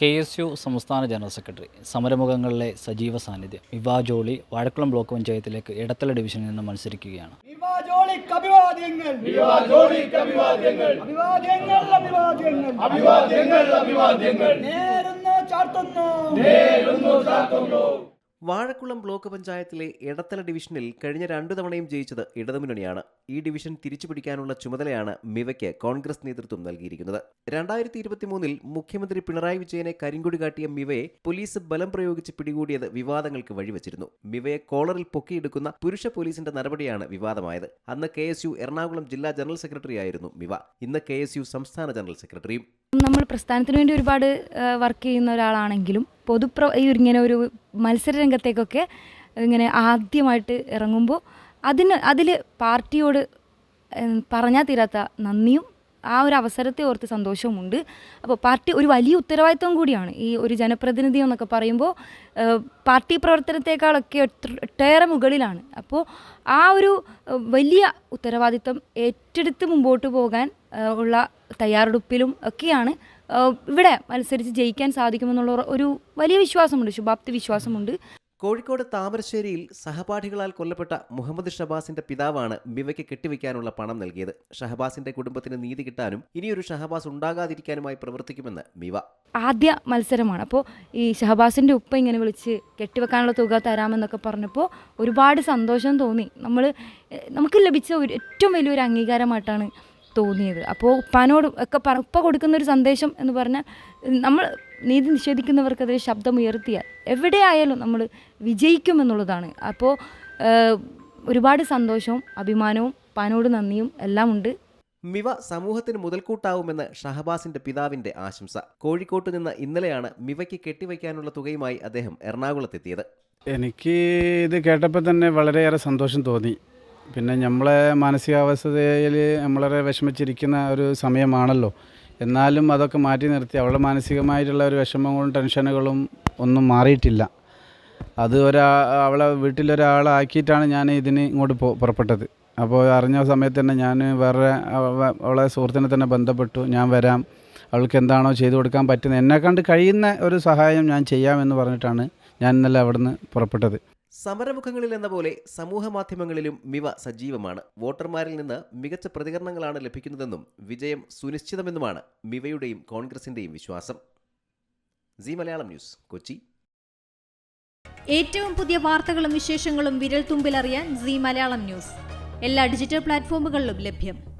K S U സംസ്ഥാന general secretary സമരമുഖങ്ങളിലെ സജീവ സാന്നിധ്യം. വിവാ ജോളി വാഴക്കുളം ബ്ലോക്ക് പഞ്ചായത്തിലേക്ക് ഇടത്തല ഡിവിഷനിൽ നിന്ന് മത്സരിക്കുകയാണ്. നേരുന്നു ചാർത്തുന്നു. വാഴക്കുളം ബ്ലോക്ക് പഞ്ചായത്തിലെ എടത്തല ഡിവിഷനിൽ കഴിഞ്ഞ രണ്ടു തവണയും ജയിച്ചത് ഇടതുമുന്നണിയാണ്. ഈ ഡിവിഷൻ തിരിച്ചുപിടിക്കാനുള്ള ചുമതലയാണ് മിവയ്ക്ക് കോൺഗ്രസ് നേതൃത്വം നൽകിയിരിക്കുന്നത്. രണ്ടായിരത്തി ഇരുപത്തിമൂന്നിൽ മുഖ്യമന്ത്രി പിണറായി വിജയനെ കരിങ്കൊടി കാട്ടിയ മിവയെ പോലീസ് ബലം പ്രയോഗിച്ച് പിടികൂടിയത് വിവാദങ്ങൾക്ക് വഴിവെച്ചിരുന്നു. മിവയെ കോളറിൽ പൊക്കിയെടുക്കുന്ന പുരുഷ പോലീസിന്റെ നടപടിയാണ് വിവാദമായത്. അന്ന് കെ എറണാകുളം ജില്ലാ ജനറൽ സെക്രട്ടറിയായിരുന്നു മിവ. ഇന്ന് കെ സംസ്ഥാന ജനറൽ സെക്രട്ടറിയും നമ്മൾ പ്രസ്ഥാനത്തിന് വേണ്ടി ഒരുപാട് വർക്ക് ചെയ്യുന്ന ഒരാളാണെങ്കിലും പൊതുപ്ര ഇങ്ങനെ ഒരു മത്സര രംഗത്തേക്കൊക്കെ ഇങ്ങനെ ആദ്യമായിട്ട് ഇറങ്ങുമ്പോൾ അതിന് അതിൽ പാർട്ടിയോട് പറഞ്ഞാൽ തീരാത്ത നന്ദിയും ആ ഒരു അവസരത്തെ ഓർത്ത് സന്തോഷവുമുണ്ട്. അപ്പോൾ പാർട്ടി ഒരു വലിയ ഉത്തരവാദിത്വം കൂടിയാണ് ഈ ഒരു ജനപ്രതിനിധി എന്നൊക്കെ പറയുമ്പോൾ പാർട്ടി പ്രവർത്തനത്തെക്കാളൊക്കെ ഒട്ട- ഒട്ടേറെ മുകളിലാണ്. അപ്പോൾ ആ ഒരു വലിയ ഉത്തരവാദിത്വം ഏറ്റെടുത്ത് മുമ്പോട്ട് പോകാൻ ഉള്ള തയ്യാറെടുപ്പിലും ഒക്കെയാണ് ഇവിടെ മത്സരിച്ച് ജയിക്കാൻ സാധിക്കുമെന്നുള്ള ഒരു വലിയ വിശ്വാസമുണ്ട് ശുഭാപ്തി വിശ്വാസമുണ്ട്. കോഴിക്കോട് താമരശ്ശേരിയിൽ സഹപാഠികളാൽ കൊല്ലപ്പെട്ട മുഹമ്മദ് ഷഹബാസിന്റെ പിതാവാണ് മിവയ്ക്ക് കെട്ടിവെക്കാനുള്ള പണം നൽകിയത്. ഷഹബാസിന്റെ കുടുംബത്തിന് നീതി കിട്ടാനും ഇനിയൊരു ഷഹബാസ് ഉണ്ടാകാതിരിക്കാനുമായി പ്രവർത്തിക്കുമെന്ന് മിവ. ആദ്യ മത്സരമാണ്. അപ്പോൾ ഈ ഷഹബാസിന്റെ ഉപ്പ ഇങ്ങനെ വിളിച്ച് കെട്ടിവെക്കാനുള്ള തുക തരാമെന്നൊക്കെ പറഞ്ഞപ്പോൾ ഒരുപാട് സന്തോഷം തോന്നി. നമ്മൾ നമുക്ക് ലഭിച്ച ഒരു ഏറ്റവും വലിയൊരു അംഗീകാരമായിട്ടാണ് തോന്നിയത്. അപ്പോൾ ഉപ്പാനോട് ഒക്കെ പറ ഉപ്പ കൊടുക്കുന്ന ഒരു സന്ദേശം എന്ന് പറഞ്ഞാൽ നമ്മൾ നീതി നിഷേധിക്കുന്നവർക്കെതിരെ ശബ്ദം ഉയർത്തിയാൽ എവിടെയായാലും നമ്മൾ വിജയിക്കുമെന്നുള്ളതാണ്. അപ്പോൾ ഒരുപാട് സന്തോഷവും അഭിമാനവും പാനോട് നന്ദിയും എല്ലാം ഉണ്ട് മിവ സമൂഹത്തിന് മുതൽക്കൂട്ടാവുമെന്ന് ഷഹബാസിന്റെ പിതാവിന്റെ ആശംസ. കോഴിക്കോട്ട് നിന്ന് ഇന്നലെയാണ് മിവയ്ക്ക് കെട്ടിവയ്ക്കാനുള്ള തുകയുമായി അദ്ദേഹം എറണാകുളത്തെത്തിയത്. എനിക്ക് ഇത് കേട്ടപ്പോൾ തന്നെ വളരെയേറെ സന്തോഷം തോന്നി. പിന്നെ നമ്മളെ മാനസികാവസ്ഥയിൽ നമ്മളെ വിഷമിച്ചിരിക്കുന്ന ഒരു സമയമാണല്ലോ. എന്നാലും അതൊക്കെ മാറ്റി നിർത്തി. അവളുടെ മാനസികമായിട്ടുള്ള ഒരു വിഷമങ്ങളും ടെൻഷനുകളും ഒന്നും മാറിയിട്ടില്ല. അത് ഒരാ അവളെ വീട്ടിലൊരാളാക്കിയിട്ടാണ് ഞാൻ ഇതിന് ഇങ്ങോട്ട് പോ പുറപ്പെട്ടത്. അപ്പോൾ അറിഞ്ഞ സമയത്ത് തന്നെ ഞാൻ വേറെ അവളെ സുഹൃത്തിനെ തന്നെ ബന്ധപ്പെട്ടു. ഞാൻ വരാം. അവൾക്ക് എന്താണോ ചെയ്തു കൊടുക്കാൻ പറ്റുന്നത്. എന്നെ കണ്ട് കഴിയുന്ന ഒരു സഹായം ഞാൻ ചെയ്യാമെന്ന് പറഞ്ഞിട്ടാണ് ഞാൻ ഇന്നലെ അവിടുന്ന് പുറപ്പെട്ടത്. സമരമുഖങ്ങളിൽ എന്ന പോലെ സമൂഹ മാധ്യമങ്ങളിലും മിവ സജീവമാണ്. വോട്ടർമാരിൽ നിന്ന് മികച്ച പ്രതികരണങ്ങളാണ് ലഭിക്കുന്നതെന്നും വിജയം സുനിശ്ചിതമെന്നുമാണ് മിവയുടെയും കോൺഗ്രസിന്റെയും വിശ്വാസം. Zee Malayalam news Kochi. ഏറ്റവും പുതിയ വാർത്തകളും വിശേഷങ്ങളും വിരൽ തുമ്പിലറിയാൻ സി മലയാളം ന്യൂസ്. എല്ലാ ഡിജിറ്റൽ പ്ലാറ്റ്ഫോമുകളിലും ലഭ്യം.